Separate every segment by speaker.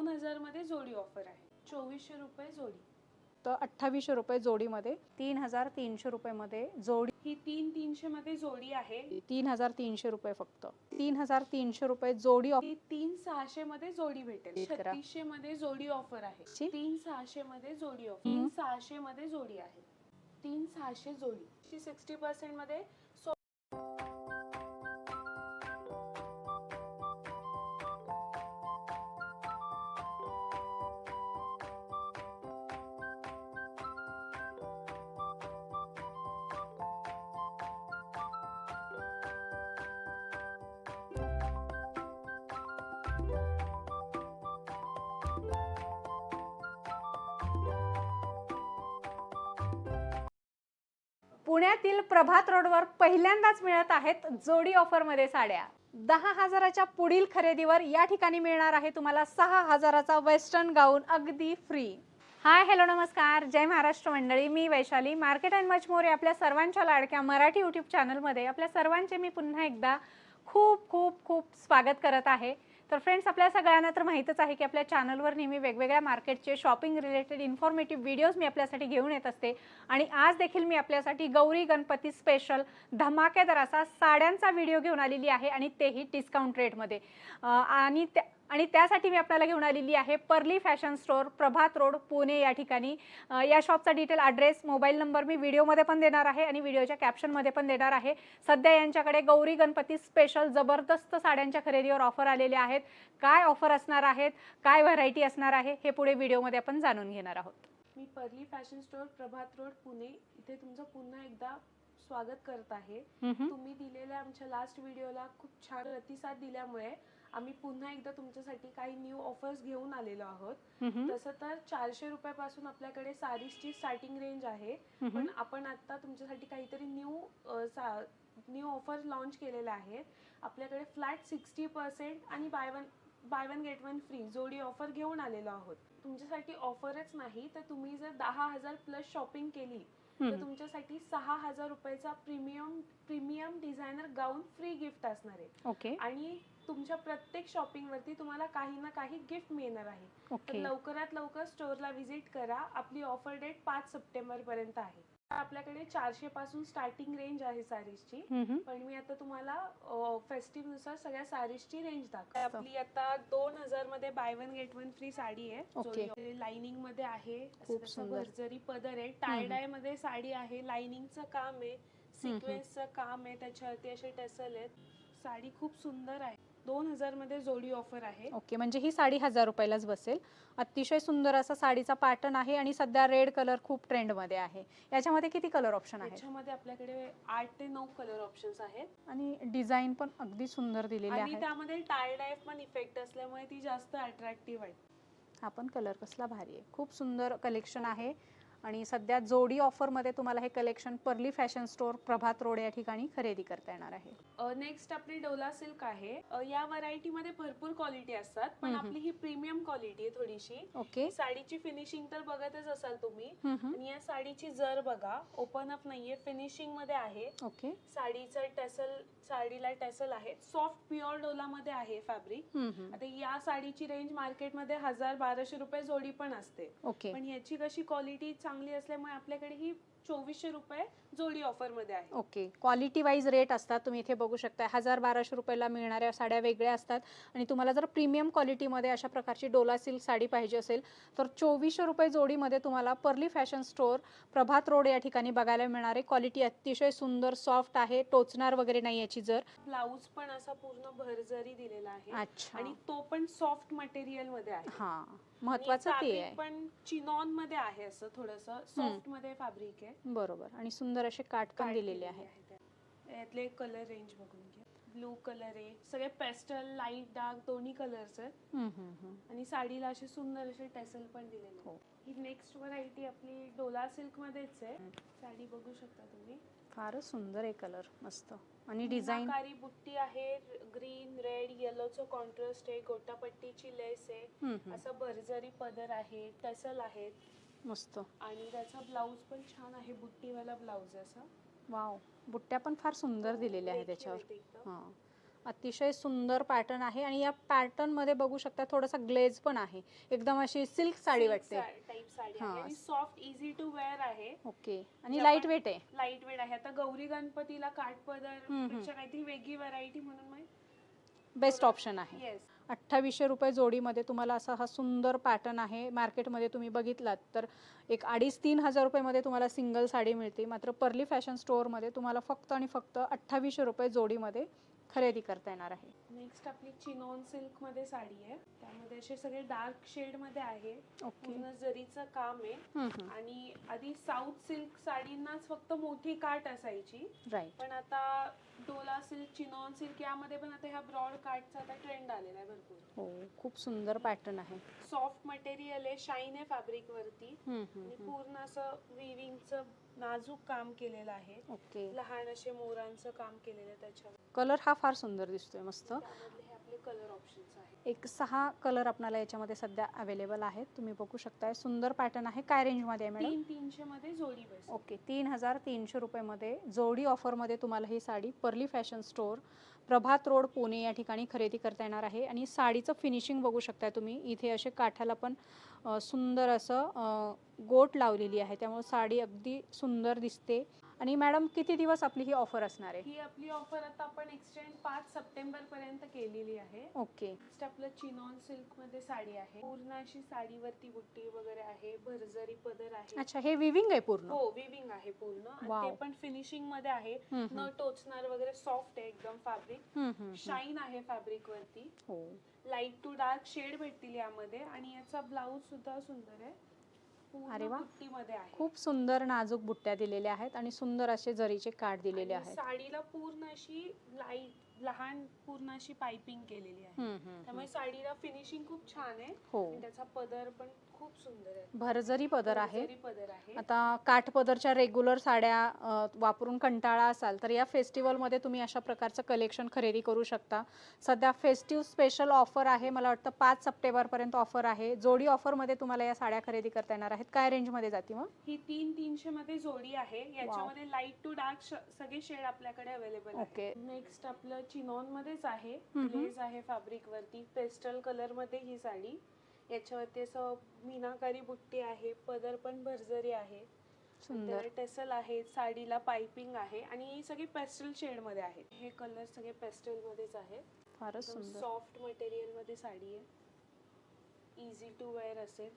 Speaker 1: दोन हजारमध्ये जोडी ऑफर आहे. चोवीसशे रुपये जोडी.
Speaker 2: तर अठ्ठावीसशे रुपये जोडीमध्ये तीन हजार तीनशे रुपयेमध्ये जोडी
Speaker 1: ही तीन तीनशे मध्ये जोडी आहे.
Speaker 2: तीन हजार तीनशे रुपये फक्त. तीन हजार तीनशे रुपये जोडी ऑफ
Speaker 1: ही तीन सहाशे मध्ये जोडी भेटेल.
Speaker 2: करा.
Speaker 1: छत्तीसशे मध्ये जोडी ऑफर आहे.
Speaker 2: ची?
Speaker 1: तीन सहाशे मध्ये जोडी ऑफर. तीन सहाशे मध्ये जोडी आहे. तीन सहाशे जोडी. सिक्स्टी पर्सेंट
Speaker 2: पुण्यातील प्रभात रोडवर पहिल्यांदाच मिळत आहेत जोडी ऑफरमध्ये साड्या. दहा हजाराच्या पुढील खरेदीवर या ठिकाणी मिळणार आहे तुम्हाला सहा हजाराचा वेस्टर्न गाऊन अगदी फ्री हाय हॅलो नमस्कार. जय महाराष्ट्र मंडळी. मी Vaishali. Market and much more आपल्या सर्वांच्या लाडक्या मराठी यूट्यूब चॅनलमध्ये आपल्या सर्वांचे मी पुन्हा एकदा खूप खूप खूप स्वागत करत आहे. तर फ्रेंड्स आपल्या सगळ्यांना तर माहीतच आहे की आपल्या चॅनलवर नेहमी वेगवेगळ्या मार्केटचे शॉपिंग रिलेटेड इन्फॉर्मेटिव्ह व्हिडिओज मी आपल्यासाठी घेऊन येत असते. आणि आज देखील मी आपल्यासाठी गौरी गणपती स्पेशल धमाकेदार असा साड्यांचा व्हिडिओ घेऊन आलेली आहे आणि तेही डिस्काउंट रेटमध्ये आणि त्या आणि त्यासाठी मी आपल्याला घेऊन आलेली आहे Pearly fashion store Prabhat road Pune या ठिकाणी. या शॉपचा डिटेल ॲड्रेस मोबाईल नंबर मी व्हिडिओमध्ये पण देणार आहे आणि व्हिडिओच्या कॅप्शनमध्ये पण देणार आहे. सध्या यांच्याकडे गौरी गणपती स्पेशल जबरदस्त साड्यांच्या खरेदीवर ऑफर आलेले आहेत. काय ऑफर असणार आहेत? काय व्हरायटी असणार आहे? हे पुढे व्हिडिओमध्ये आपण जाणून घेणार आहोत.
Speaker 1: मी Pearly fashion store Prabhat road Pune इथे तुमचं पुन्हा एकदा स्वागत करत आहे. तुम्ही दिलेल्या आमच्या लास्ट व्हिडिओला खूप छान प्रतिसाद दिल्यामुळे आम्ही पुन्हा एकदा तुमच्यासाठी काही न्यू ऑफर्स घेऊन आलेलो आहोत. तसं तर चारशे रुपयापासून आपल्याकडे साडीजची स्टार्टिंग रेंज आहे. पण आपण आता तुमच्यासाठी काहीतरी न्यू न्यू ऑफर लॉन्च केलेल्या आहेत. आपल्याकडे फ्लॅट सिक्स्टी पर्सेंट आणि buy one buy one get one free जोडी ऑफर घेऊन आलेलो आहोत. तुमच्यासाठी ऑफरच नाही तर तुम्ही जर दहा हजार प्लस शॉपिंग केली तर तुमच्यासाठी सहा हजार रुपयाचा premium premium designer gown free gift असणार आहे.
Speaker 2: ओके
Speaker 1: आणि तुमच्या प्रत्येक शॉपिंग वरती तुम्हाला काही ना काही गिफ्ट मिळणार आहे. तर
Speaker 2: ओके.
Speaker 1: लवकरात लवकर स्टोअरला व्हिजिट करा. आपली ऑफर डेट पाच सप्टेंबर पर्यंत आहे. आपल्याकडे चारशे पासून स्टार्टिंग रेंज आहे साडीजची पण मी आता तुम्हाला फेस्टिव्हनुसार सगळ्या साडीजची रेंज दाखव. आपली आता दोन हजारमध्ये buy one get one free sari. आहे. लाइनिंगमध्ये आहे. असं
Speaker 2: खूप
Speaker 1: त्याचं
Speaker 2: सुंदर.
Speaker 1: भरजरी पदर आहे. टाय डायमध्ये साडी आहे. लाइनिंगचं काम आहे. सिक्वेन्सचं काम आहे. त्याच्यावरती असे टेसल आहेत. साडी खूप सुंदर आहे. दोन हजारमध्ये जोडी ऑफर आहे.
Speaker 2: ओके म्हणजे ही साडी हजार रुपयालाच बसेल. अतिशय सुंदर असा साडीचा पॅटर्न आहे आणि सध्या रेड कलर खूप ट्रेंडमध्ये आहे. याच्यामध्ये किती कलर ऑप्शन आहेत?
Speaker 1: त्याच्यामध्ये आपल्याकडे आठ ते नऊ कलर ऑप्शन्स आहेत.
Speaker 2: आणि डिझाईन पण अगदी सुंदर दिलेले
Speaker 1: आणि
Speaker 2: आहे.
Speaker 1: त्यामध्ये टाय डाय पण इफेक्ट असल्यामुळे ती जास्त अट्रॅक्टिव्ह आहे.
Speaker 2: हा पण कलर कसला भारी आहे. खूप सुंदर कलेक्शन आहे. आणि सध्या जोडी ऑफरमध्ये तुम्हाला हे collection Pearly fashion store Prabhat road या ठिकाणी खरेदी करता येणार आहे.
Speaker 1: नेक्स्ट आपली डोला सिल्क आहे. या व्हरायटी मध्ये भरपूर क्वालिटी असतात पण. आपली ही प्रीमियम क्वालिटी आहे थोडीशी.
Speaker 2: ओके.
Speaker 1: साडीची फिनिशिंग तर बघतच असाल तुम्ही. आणि या साडीची जर बघा ओपन अप नाहीये फिनिशिंगमध्ये आहे.
Speaker 2: ओके.
Speaker 1: साडीचं टेसल साडीला टेसल आहे. सॉफ्ट प्युअर डोला मध्ये आहे फॅब्रिक. आता या साडीची रेंज मार्केटमध्ये हजार बाराशे रुपये जोडी पण असते.
Speaker 2: ओके
Speaker 1: पण याची कशी क्वालिटी चांगली असल्यामुळे आपल्याकडे ही चोवीसशे रुपये जोडी ऑफरमध्ये आहे.
Speaker 2: ओके. क्वालिटी वाईज रेट असतात. तुम्ही इथे बघू शकता. हजार बाराशे रुपयाला मिळणाऱ्या साड्या वेगळ्या असतात. आणि तुम्हाला जर प्रीमियम क्वालिटीमध्ये अशा प्रकारची डोला सिल्क साडी पाहिजे असेल तर चोवीसशे रुपये जोडीमध्ये तुम्हाला Pearly fashion store Prabhat road या ठिकाणी बघायला मिळणार. आहे क्वालिटी अतिशय सुंदर सॉफ्ट आहे. टोचणार वगैरे नाही याची जर.
Speaker 1: ब्लाऊज पण असा पूर्ण भरजरी दिलेला आहे.
Speaker 2: अच्छा.
Speaker 1: आणि तो पण सॉफ्ट मटेरियलमध्ये आहे.
Speaker 2: हा. महत्वाचं ते आहे.
Speaker 1: पण चिनॉनमध्ये आहे असं थोडस. सॉफ्टमध्ये फॅब्रिक आहे.
Speaker 2: बरोबर. आणि सुंदर असे काठ पण दिलेले
Speaker 1: दिलेले
Speaker 2: आहे
Speaker 1: आहे त्या. यातले कलर रेंज बघून घ्या. ब्लू कलर आहे. सगळे पेस्टल लाइट डार्क दोन्ही कलर्स आहेत. आणि साडीला असे सुंदर असे टेसल पण दिलेले
Speaker 2: हो.
Speaker 1: आहेत. ही. नेक्स्ट व्हरायटी आपली डोला सिल्क मध्येच आहे. साडी बघू शकता तुम्ही.
Speaker 2: फारच सुंदर आहे कलर मस्त. आणि डिझाईन
Speaker 1: मीनाकारी बुट्टी आहे ग्रीन रेड येलोचं कॉन्ट्रास्ट आहे गोटापट्टीची लेस आहे. असं भरजरी पदर आहे टसल आहेत.
Speaker 2: मस्त.
Speaker 1: आणि त्याचा ब्लाऊज पण छान आहे बुट्टीवाला ब्लाऊज आहे असा.
Speaker 2: वाव बुट्ट्या पण फार सुंदर दिलेल्या
Speaker 1: रेखीव
Speaker 2: त्याच्यावर
Speaker 1: आहेत.
Speaker 2: हां. अतिशय सुंदर पॅटर्न आहे आणि या पॅटर्नमध्ये बघू शकता थोडासा ग्लेज पण आहे. एकदम अशी सिल्क साडी वाटते. हा.
Speaker 1: सॉफ्ट इझी टू वेअर आहे.
Speaker 2: ओके. आणि
Speaker 1: लाइट
Speaker 2: वेट आहे.
Speaker 1: लाइट वेट आहे. आता गौरी गणपतीला काठपदर काहीतरी वेगळी व्हरायटी म्हणून
Speaker 2: बेस्ट ऑप्शन आहे. अठ्ठावीसशे रुपये जोडीमध्ये तुम्हाला असा हा सुंदर पॅटर्न आहे. मार्केटमध्ये तुम्ही बघितलात तर एक अडीच तीन हजार रुपयेमध्ये तुम्हाला सिंगल साडी मिळते. मात्र पर्ली फॅशन स्टोअरमध्ये तुम्हाला फक्त आणि फक्त अठ्ठावीसशे रुपये जोडीमध्ये खरेदी करता येणार आहे.
Speaker 1: नेक्स्ट आपली चिनॉन सिल्कमध्ये साडी आहे. त्यामध्ये असे सगळे डार्क शेडमध्ये आहे. पूर्ण जरीचं काम आहे. आणि आधी साऊथ सिल्क साडींनाच फक्त मोठी काट असायची. पण आता डोला सिल्क चिनॉन सिल्क यामध्ये पण आता ह्या ब्रॉड काटचा आता ट्रेंड आलेला आहे भरपूर.
Speaker 2: हो खूप सुंदर पॅटर्न आहे.
Speaker 1: सॉफ्ट मटेरियल आहे शाईन आहे फॅब्रिक वरती. पूर्ण असं विविंगचं नाजूक काम केलेलं आहे.
Speaker 2: ओके
Speaker 1: लहान असे मोरांचं काम केलेलं आहे त्याच्यावर.
Speaker 2: कलर हा फार सुंदर दिसतोय मस्त.
Speaker 1: कलर ऑप्शन्स आहेत
Speaker 2: एक सहा कलर आपल्याला याच्यामध्ये सध्या अवेलेबल आहेत. तुम्ही बघू शकताय. सुंदर पॅटर्न आहे. काय रेंजमध्ये आहे मॅडम
Speaker 1: तीन तीनशे मध्ये जोडी बस
Speaker 2: ओके. तीन हजार तीनशे रुपयेमध्ये जोडी ऑफरमध्ये तुम्हाला ही sari Pearly fashion store Prabhat road Pune या ठिकाणी खरेदी करता येणार आहे. आणि साडीचं फिनिशिंग बघू शकताय तुम्ही. इथे असे काठाला पण सुंदर असं गोट लावलेली आहे. त्यामुळे साडी अगदी सुंदर दिसते. आणि मॅडम किती दिवस आपली ही ऑफर असणार आहे?
Speaker 1: ही आपली ऑफर आता आपण एक्सटेंड पाच सप्टेंबर पर्यंत केलेली आहे.
Speaker 2: ओके.
Speaker 1: आपलं चिनॉन सिल्कमध्ये साडी आहे. पूर्ण अशी साडीवरती बुट्टी वगैरे आहे भरजरी पदर आहे.
Speaker 2: अच्छा हे विविंग आहे पूर्ण?
Speaker 1: हो विविंग आहे पूर्ण. आणि. ते पण फिनिशिंगमध्ये आहे न. टोचणार वगैरे सॉफ्ट आहे एकदम फॅब्रिक. शाईन आहे फॅब्रिक वरती
Speaker 2: हो.
Speaker 1: लाइट टू डार्क शेड भेटतील यामध्ये. आणि याचा ब्लाऊज सुद्धा सुंदर आहे.
Speaker 2: अरे वा.
Speaker 1: आहे
Speaker 2: खूप सुंदर नाजूक बुट्ट्या दिलेल्या आहेत आणि सुंदर असे जरीचे काठ दिलेले
Speaker 1: आणि
Speaker 2: आहेत.
Speaker 1: साडीला पूर्ण अशी लाइट लहान पूर्ण अशी पाइपिंग केलेली आहे.
Speaker 2: हम्म, हम्म,
Speaker 1: त्यामुळे साडीला फिनिशिंग खूप छान आहे.
Speaker 2: हो.
Speaker 1: आणि त्याचा पदर पण खूप सुंदर आहे.
Speaker 2: भरजरी पदर आहे.
Speaker 1: जरी पदर आहे.
Speaker 2: आता काठ पदरच्या रेग्युलर साड्या अ, वापरून कंटाळा असाल तर या फेस्टिवलमध्ये तुम्ही अशा प्रकारचं कलेक्शन खरेदी करू शकता. सध्या फेस्टिव्ह स्पेशल ऑफर आहे मला वाटतं पाच सप्टेंबरपर्यंत ऑफर आहे. जोडी ऑफरमध्ये तुम्हाला या साड्या खरेदी करता येणार आहेत. काय रेंजमध्ये जाते मग?
Speaker 1: ही तीन तीनशे मध्ये जोडी आहे. याच्यामध्ये लाइट टू डार्क सगळे शेड आपल्याकडे अवेलेबल आहे
Speaker 2: ओके
Speaker 1: नेक्स्ट आपलं चिनॉन मध्येच आहे.
Speaker 2: हम्म.
Speaker 1: आहे फॅब्रिक वरती. पेस्टल कलरमध्ये ही साडी. याच्यावरती असं मीनाकारी बुट्टी आहे पदर पण भरजरी आहे.
Speaker 2: सुंदर.
Speaker 1: टेसल आहे साडीला पाइपिंग आहे आणि ही सगळी पेस्टल शेडमध्ये आहेत हे कलर सगळे पेस्टल मध्येच आहेत.
Speaker 2: फारच सुंदर.
Speaker 1: सॉफ्ट मटेरियलमध्ये साडी आहे. इझी टू वेअर असेल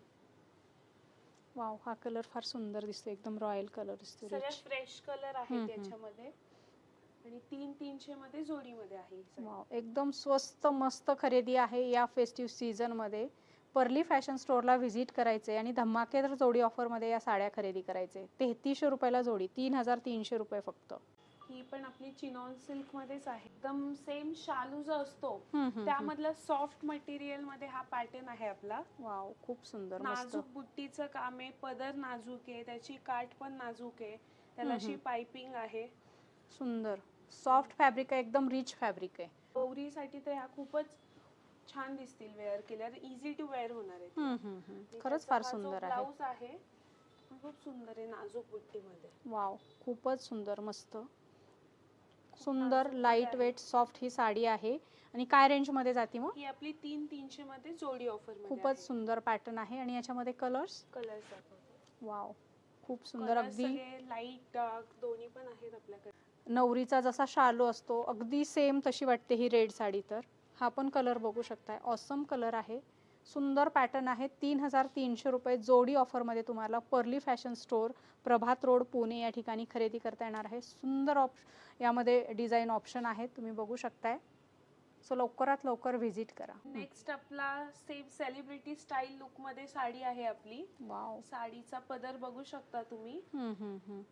Speaker 2: वाव हा कलर फार सुंदर दिसतो एकदम रॉयल कलर दिसतो
Speaker 1: सगळ्या
Speaker 2: rich.
Speaker 1: फ्रेश कलर
Speaker 2: हम्म.
Speaker 1: त्याच्यामध्ये. आणि तीन तीनशे मध्ये जोडीमध्ये आहे.
Speaker 2: वाव एकदम स्वस्त मस्त खरेदी आहे या फेस्टिव्ह सीझनमध्ये. पर्ली फॅशन स्टोअरला व्हिजिट करायचे आणि धमाकेदार जोडी ऑफरमध्ये या साड्या खरेदी करायचे. तेहतीसशे रुपयाला जोडी तीन हजार तीनशे रुपये फक्त.
Speaker 1: ही पण आपली चिनॉन सिल्क मध्येच आहे. एकदम सेम शालू जो असतो. त्यामधला सॉफ्ट मटेरियलमध्ये हा पॅटर्न आहे आपला.
Speaker 2: वाव खूप सुंदर
Speaker 1: नाजूक बुट्टीचं काम आहे पदर नाजूक आहे त्याची काठ पण नाजूक आहे त्याला अशी. पाइपिंग आहे.
Speaker 2: सुंदर. सॉफ्ट फॅब्रिक आहे एकदम रिच फॅब्रिक आहे.
Speaker 1: गौरीसाठी तर ह्या खूपच छान दिसतील वेअर केल्यावर. इझी टू वेअर होणार आहे
Speaker 2: हम्म, हम्म, हम्म. खरंच फार सुंदर आहे.
Speaker 1: ब्लाऊज आहे हा खूप सुंदर आहे नाजूक बुट्टीमध्ये.
Speaker 2: वाव खूपच सुंदर मस्त. सुंदर लाइट वेट सॉफ्ट ही साडी आहे. आणि काय रेंजमध्ये जाते मग?
Speaker 1: ही आपली तीन तीनशे मध्ये जोडी ऑफर
Speaker 2: खूपच सुंदर पॅटर्न आहे. आणि याच्यामध्ये कलर्स
Speaker 1: कलर्स
Speaker 2: वाव खूप सुंदर. अगदी
Speaker 1: लाइट डार्क दोन्ही पण आहेत आपल्याकडे.
Speaker 2: नवरीचा जसा शालू असतो अगदी सेम तशी वाटते ही रेड साडी तर. हा पण कलर बघू शकताय. ऑसम कलर आहे. सुंदर पॅटर्न आहे. तीन हजार तीनशे रुपये जोडी ऑफरमध्ये तुम्हाला Pearly fashion store Prabhat road Pune या ठिकाणी खरेदी करता येणार आहे. सुंदर ऑप यामध्ये डिझाईन ऑप्शन आहेत तुम्ही बघू शकताय. सो लवकरात लवकर व्हिजिट करा.
Speaker 1: नेक्स्ट आपला सेम सेलिब्रिटी स्टाईल लुकमध्ये साडी आहे आपली.
Speaker 2: वाव
Speaker 1: साडीचा पदर बघू शकता तुम्ही.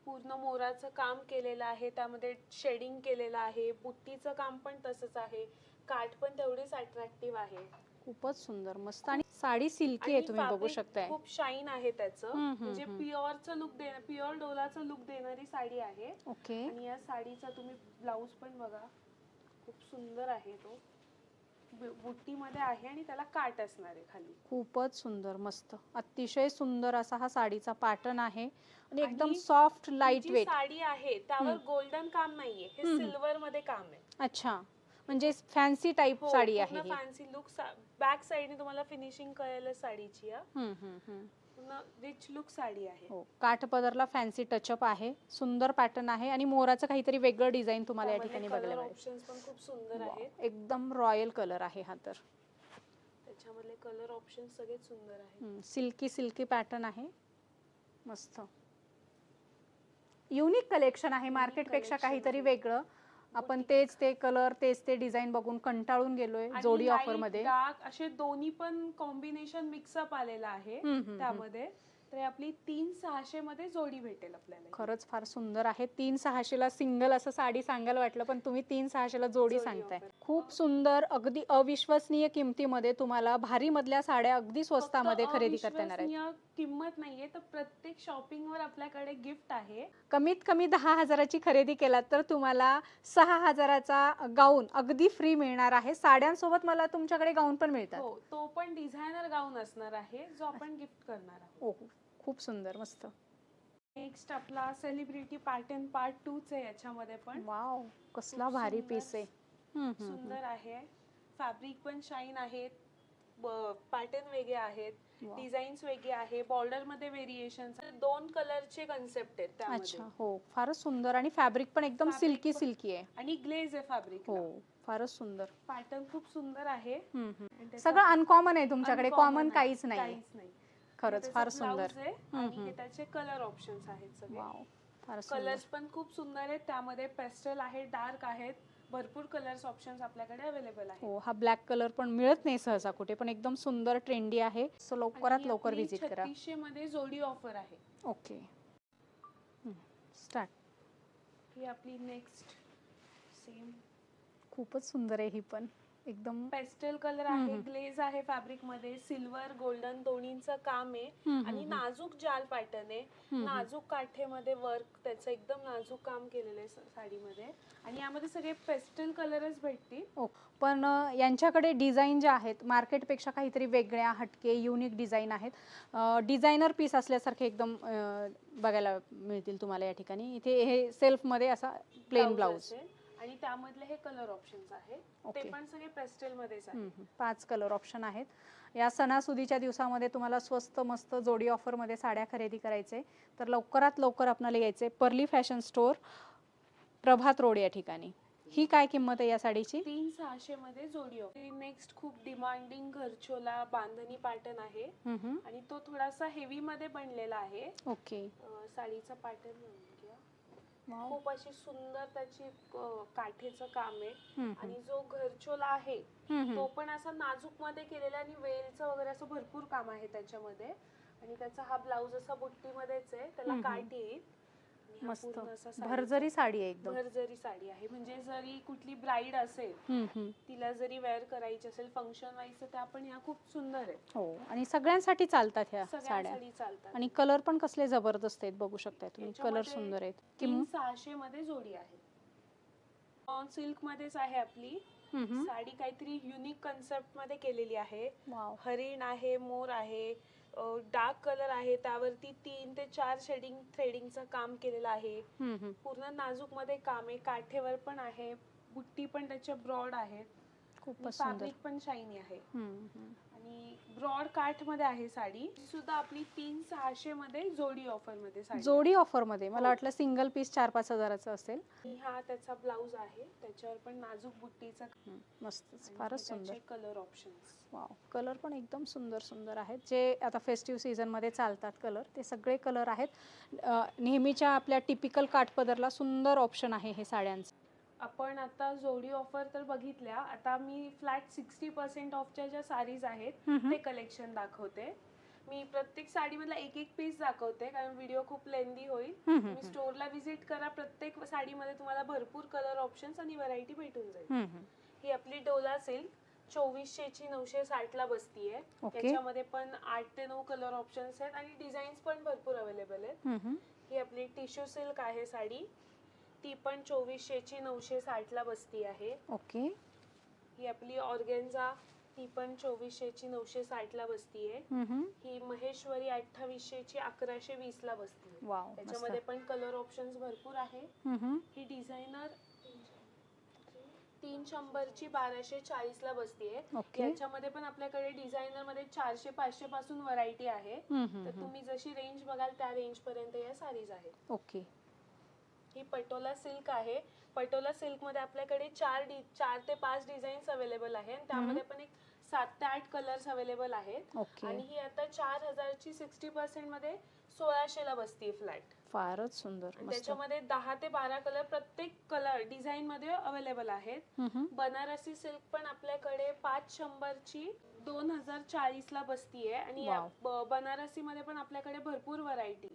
Speaker 1: पूर्ण मोराचं काम केलेलं आहे. त्यामध्ये शेडिंग केलेलं आहे. बुट्टीचं काम पण तसंच आहे. काठ पण तेवढीच अट्रॅक्टिव्ह आहे.
Speaker 2: खूपच सुंदर मस्त. आणि साडी सिल्की आहे
Speaker 1: आणि
Speaker 2: तुम्ही बघू
Speaker 1: fabric
Speaker 2: शकताय.
Speaker 1: खूप शाईन आहे त्याचं.
Speaker 2: हम्म, हम्म,
Speaker 1: म्हणजे
Speaker 2: हम्म.
Speaker 1: प्युअरचं लुक दे प्युअर डोलाचं लुक देणारी साडी आहे.
Speaker 2: ओके.
Speaker 1: आणि या साडीचा तुम्ही ब्लाऊज पण बघा. खूप सुंदर आहे तो. बु- बुट्टीमध्ये आहे आणि त्याला काट असणार आहे खाली.
Speaker 2: खूपच सुंदर मस्त. अतिशय सुंदर असा हा साडीचा पॅटर्न आहे. आणि एकदम
Speaker 1: आणि
Speaker 2: सॉफ्ट
Speaker 1: ही
Speaker 2: लाइट
Speaker 1: जी
Speaker 2: वेट
Speaker 1: साडी आहे त्यावर
Speaker 2: हम्म.
Speaker 1: गोल्डन काम नाहीये. हे
Speaker 2: हम्म.
Speaker 1: सिल्वर मध्ये काम आहे.
Speaker 2: अच्छा. म्हणजे फॅन्सी टाईप साडी आहे ही.
Speaker 1: फॅन्सी लुक बॅक साईडने तुम्हाला फिनिशिंग कळेल साडीची हा.
Speaker 2: हम्म, हम्म, हम्म.
Speaker 1: पूर्ण रिच लुक साडी आहे.
Speaker 2: हो काठपदरला फॅन्सी टचअप आहे सुंदर पॅटर्न आहे आणि मोराचं काहीतरी वेगळं डिझाईन तुम्हाला या ठिकाणी बघायला मिळेल.
Speaker 1: ऑप्शन्स पण खूप सुंदर
Speaker 2: Wow,
Speaker 1: आहेत.
Speaker 2: एकदम रॉयल कलर आहे हा तर.
Speaker 1: त्याच्यामधले कलर ऑप्शन सगळे सुंदर आहेत.
Speaker 2: सिल्की सिल्की पॅटर्न आहे. मस्त. युनिक कलेक्शन आहे मार्केटपेक्षा
Speaker 1: collection
Speaker 2: काहीतरी
Speaker 1: आहे.
Speaker 2: वेगळं. आपण तेच ते कलर तेच ते डिझाईन बघून कंटाळून गेलोय जोडी ऑफरमध्ये
Speaker 1: डार्क असे दोन्ही पण कॉम्बिनेशन मिक्सअप आलेला आहे
Speaker 2: हम्म, हम्म, हम्म.
Speaker 1: त्यामध्ये तर आपली तीन सहाशे मध्ये जोडी भेटेल आपल्याला
Speaker 2: खरंच फार सुंदर आहे. तीन सहाशेला सिंगल असं साडी सांगायला वाटलं पण तुम्ही तीन सहाशेला जोडी
Speaker 1: जोडी
Speaker 2: सांगताय. खूप सुंदर अगदी अविश्वसनीय किमतीमध्ये तुम्हाला भारी मधल्या साड्या अगदी स्वस्तामध्ये खरेदी करता येणार
Speaker 1: अविश्वसनीय किंमत नाहीये तर प्रत्येक शॉपिंग वर आपल्याकडे गिफ्ट आहे.
Speaker 2: कमीत कमी दहा हजाराची खरेदी केलात तर तुम्हाला सहा हजाराचा गाऊन अगदी फ्री मिळणार आहे. साड्यांसोबत मला तुमच्याकडे गाऊन पण मिळतात.
Speaker 1: हो तो पण डिझायनर गाऊन असणार आहे जो आपण गिफ्ट करणार आहोत.
Speaker 2: खूप सुंदर मस्त.
Speaker 1: नेक्स्ट आपला सेलिब्रिटी पॅटर्न पार्ट टू आहे याच्यामध्ये पण.
Speaker 2: वाव कसला भारी. पीस आहे.
Speaker 1: सुंदर आहे. फॅब्रिक पण शाईन आहेत. पॅटर्न वेगळे आहेत. डिझाईन्स वेगळे आहे. बॉर्डरमध्ये व्हेरिएशन दोन कलरचे कन्सेप्ट आहेत त्यामध्ये.
Speaker 2: अच्छा हो. फारच सुंदर आणि फॅब्रिक पण एकदम सिल्की सिल्की आहे.
Speaker 1: आणि ग्लेज आहे फॅब्रिक
Speaker 2: हो फारच सुंदर.
Speaker 1: पॅटर्न खूप सुंदर आहे.
Speaker 2: सगळं अनकॉमन आहे तुमच्याकडे. कॉमन काहीच नाही. खरंच फार सुंदर.
Speaker 1: आहे आणि हे. त्याचे कलर ऑप्शन्स आहेत सगळे. कलर्स पण खूप सुंदर आहेत. त्यामध्ये पेस्टल आहे डार्क आहेत. भरपूर कलर्स ऑप्शन्स आपल्याकडे अवेलेबल आहेत.
Speaker 2: हो हा ब्लॅक कलर पण मिळत नाही सहसा कुठे पण एकदम सुंदर ट्रेंडी आहे. सो लवकरात लवकर विजिट करा.
Speaker 1: छत्तीसशे मध्ये जोडी ऑफर आहे.
Speaker 2: ओके स्टार्ट
Speaker 1: ही आपली नेक्स्ट सेम
Speaker 2: खूपच सुंदर आहे ही पण. एकदम
Speaker 1: पेस्टल कलर आहे. ग्लेज आहे फॅब्रिकमध्ये सिल्वर गोल्डन दोन्हीचं काम आहे. आणि नाजूक जाल पॅटर्न आहे. नाजूक काठेमध्ये वर्क त्याचं एकदम नाजूक काम केलेलं आहे साडीमध्ये. आणि यामध्ये सगळे पेस्टल कलरच भेटतील.
Speaker 2: ओ पण यांच्याकडे डिझाईन ज्या आहेत मार्केटपेक्षा काहीतरी वेगळ्या हटके युनिक डिझाईन आहेत. डिझायनर पीस असल्यासारखे एकदम बघायला मिळतील तुम्हाला या ठिकाणी. इथे हे सेल्फमध्ये असा प्लेन ब्लाऊज
Speaker 1: असेल. आणि त्यामधले हे कलर ऑप्शन्स आहेत. ते. पण सगळे पेस्टल मध्येच आहे
Speaker 2: हम्म, हम्म. पाच कलर ऑप्शन आहेत. या सणासुदीच्या दिवसामध्ये तुम्हाला स्वस्त मस्त जोडी ऑफरमध्ये साड्या खरेदी करायचे. तर लवकरात लवकर आपल्याला यायचे Pearly fashion store Prabhat road या ठिकाणी. ही काय किंमत आहे या साडीची?
Speaker 1: तीन सहाशे मध्ये जोडी नेक्स्ट खूप डिमांडिंग घरचोला बांधणी पॅटर्न आहे.
Speaker 2: हम्म, हम्म.
Speaker 1: आणि तो थोडासा हेवी मध्ये बनलेला आहे.
Speaker 2: ओके
Speaker 1: अं, साडीचा पॅटर्न. खूप अशी सुंदर त्याची अं, काठेचं काम आहे
Speaker 2: हम्म.
Speaker 1: आणि जो घरचोला आहे
Speaker 2: हम्म,
Speaker 1: तो
Speaker 2: हम्म.
Speaker 1: पण असा नाजूकमध्ये केलेला आणि वेलचं वगैरे असं भरपूर काम आहे त्याच्यामध्ये आणि त्याचा हा ब्लाऊज असा बुट्टीमध्येच आहे त्याला
Speaker 2: हम्म.
Speaker 1: काठ येईल
Speaker 2: मस्त. भरजरी साडी आहे एकदम.
Speaker 1: भरजरी साडी आहे. म्हणजे जरी कुठली ब्राईड असेल. तिला जरी वेअर करायची असेल फंक्शन वाईज तर त्या पण ह्या खूप सुंदर आहेत.
Speaker 2: हो आणि सगळ्यांसाठी चालतात ह्या साड्या.
Speaker 1: चालतात.
Speaker 2: आणि कलर पण कसले जबरदस्त आहेत बघू शकताय तुम्ही. कलर सुंदर आहेत. किंम
Speaker 1: सहाशे मध्ये जोडी आहे. सिल्क मध्येच आहे आपली. साडी काहीतरी युनिक कन्सेप्टमध्ये केलेली आहे. हरिण आहे मोर आहे डार्क कलर आहे त्यावरती तीन ते चार शेडिंग थ्रेडिंगचं काम केलेलं आहे. पूर्ण नाजूकमध्ये काम आहे काठेवर पण आहे. बुट्टी पण त्याच्या ब्रॉड आहेत.
Speaker 2: खूपच सुंदर.
Speaker 1: फॅब्रिक पण शायनी आहे. आणि ब्रॉड काठमध्ये आहे साडी. सुद्धा आपली तीन सहाशे मध्ये जोडी ऑफरमध्ये साडी.
Speaker 2: जोडी ऑफरमध्ये. मला
Speaker 1: हो.
Speaker 2: वाटलं सिंगल पीस चार पाच हजाराचं असेल.
Speaker 1: आणि हा त्याचा ब्लाऊज आहे. त्याच्यावर पण नाजूक बुट्टीचा
Speaker 2: मस्तच फारच सुंदर.
Speaker 1: कलर ऑप्शन्स
Speaker 2: वाव कलर पण एकदम सुंदर सुंदर आहेत. जे आता फेस्टिव्ह सीझनमध्ये चालतात कलर ते सगळे कलर आहेत. नेहमीच्या आपल्या टिपिकल काठपदरला सुंदर ऑप्शन आहे हे साड्यांचं.
Speaker 1: आपण आता जोडी ऑफर तर बघितल्या आता मी फ्लॅट सिक्स्टी पर्सेंट ऑफच्या ज्या साडीज आहेत. ते कलेक्शन दाखवते मी प्रत्येक साडीमधला एक एक पीस दाखवते कारण व्हिडिओ खूप लेंदी होईल तुम्ही स्टोअरला व्हिजिट करा प्रत्येक साडीमध्ये तुम्हाला भरपूर कलर ऑप्शन्स आणि व्हरायटी भेटून जाईल. ही आपली डोला सिल्क चोवीसशे ची नऊशे साठ ला बसतीये
Speaker 2: ओके.
Speaker 1: याच्यामध्ये पण आठ ते नऊ कलर ऑप्शन्स आहेत आणि डिझाईन्स पण भरपूर अवेलेबल आहेत. ही आपली टिश्यू सिल्क आहे साडी ती पण चोवीसशे ची नऊशे साठ ला बसती आहे.
Speaker 2: ओके.
Speaker 1: ही आपली ऑर्गेन्झा ती पण चोवीसशे ची नऊशे साठ ला बसतीये.
Speaker 2: हम्म, हम्म.
Speaker 1: ही महेश्वरी अठ्ठावीसशे ची अकराशे वीस ला बसतीये.
Speaker 2: वाव मस्त.
Speaker 1: त्याच्यामध्ये पण कलर ऑप्शन्स भरपूर आहे.
Speaker 2: हम्म.
Speaker 1: ही डिझायनर तीन शंभरची बाराशे चाळीस ला बसतीये.
Speaker 2: ओके.
Speaker 1: याच्यामध्ये पण आपल्याकडे डिझायनरमध्ये चारशे पाचशे पासून व्हरायटी आहे.
Speaker 2: हम्म, हम्म,
Speaker 1: तर. तुम्ही जशी रेंज बघाल त्या रेंज पर्यंत या साडीज आहेत.
Speaker 2: ओके.
Speaker 1: ही पटोला सिल्क आहे. पटोला सिल्कमध्ये आपल्याकडे चार डि चार ते पाच डिझाईन्स अवेलेबल आहे आणि त्यामध्ये पण एक सात ते आठ कलर्स अवेलेबल आहेत.
Speaker 2: ओके.
Speaker 1: आणि ही आता चार हजारची सिक्स्टी पर्सेंटमध्ये सोळाशे ला बसते फ्लॅट.
Speaker 2: फारच सुंदर मस्त.
Speaker 1: त्याच्यामध्ये दहा ते बारा कलर प्रत्येक कलर डिझाईन मध्ये अवेलेबल आहेत.
Speaker 2: हम्म, हम्म.
Speaker 1: बनारसी सिल्क पण आपल्याकडे पाच शंभरची दोन हजार चाळीस ला बसतीये आणि या
Speaker 2: Wow.
Speaker 1: ब- बनारसी मध्ये पण आपल्याकडे भरपूर व्हरायटी.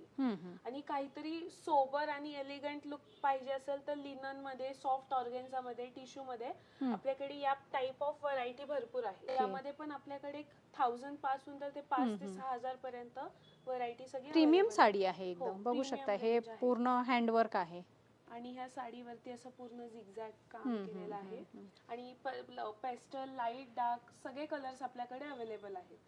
Speaker 1: आणि काहीतरी सोबर आणि एलिगंट लुक पाहिजे असेल तर लिननमध्ये सॉफ्ट ऑर्गेन्झा मध्ये टिश्यू मध्ये. आपल्याकडे या टाइप ऑफ व्हरायटी भरपूर आहे यामध्ये पण आपल्याकडे थाउजंडपासून तर ते पाच ते. सहा हजार पर्यंत व्हरायटी सगळी
Speaker 2: प्रीमियम
Speaker 1: available
Speaker 2: साडी आहे
Speaker 1: हो,
Speaker 2: एकदम बघू
Speaker 1: premium
Speaker 2: शकता हे
Speaker 1: range आहे.
Speaker 2: पूर्ण हँडवर्क आहे
Speaker 1: आणि ह्या साडीवरती असं पूर्ण झिगझॅग काम केलेलं आहे. आणि पेस्टल लाइट डार्क सगळे कलर्स आपल्याकडे अवेलेबल आहेत.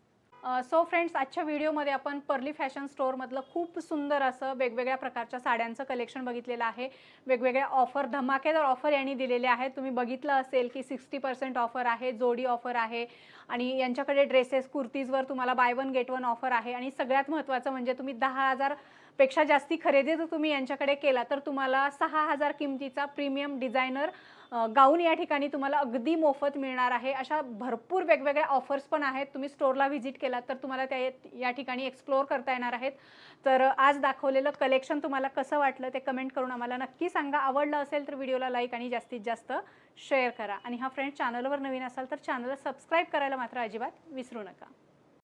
Speaker 2: सो फ्रेंड्स आजच्या व्हिडिओमध्ये आपण पर्ली फॅशन स्टोअरमधलं खूप सुंदर असं वेगवेगळ्या प्रकारच्या साड्यांचं कलेक्शन बघितलेलं आहे. वेगवेगळ्या ऑफर धमाकेदार ऑफर यांनी दिलेले आहेत. तुम्ही बघितलं असेल की सिक्स्टी पर्सेंट ऑफर आहे जोडी ऑफर आहे आणि यांच्याकडे ड्रेसेस कुर्तीजवर तुम्हाला buy one get one offer आहे. आणि सगळ्यात महत्त्वाचं म्हणजे तुम्ही दहा हजारपेक्षा जास्ती खरेदी जर तुम्ही यांच्याकडे केला तर तुम्हाला सहा हजार किमतीचा प्रीमियम डिझायनर गाऊन या ठिकाणी तुम्हाला अगदी मोफत मिळणार आहे. अशा भरपूर वेगवेगळ्या ऑफर्स पण आहेत. तुम्ही स्टोरला व्हिजिट केलात तर तुम्हाला त्या या ठिकाणी एक्सप्लोअर करता येणार आहेत. तर आज दाखवलेलं कलेक्शन तुम्हाला कसं वाटलं ते कमेंट करून आम्हाला नक्की सांगा. आवडलं असेल तर व्हिडिओला लाईक आणि जास्तीत जास्त शेअर करा. आणि हा फ्रेंड चॅनलवर नवीन असाल तर चॅनलला सबस्क्राईब करायला मात्र अजिबात विसरू नका.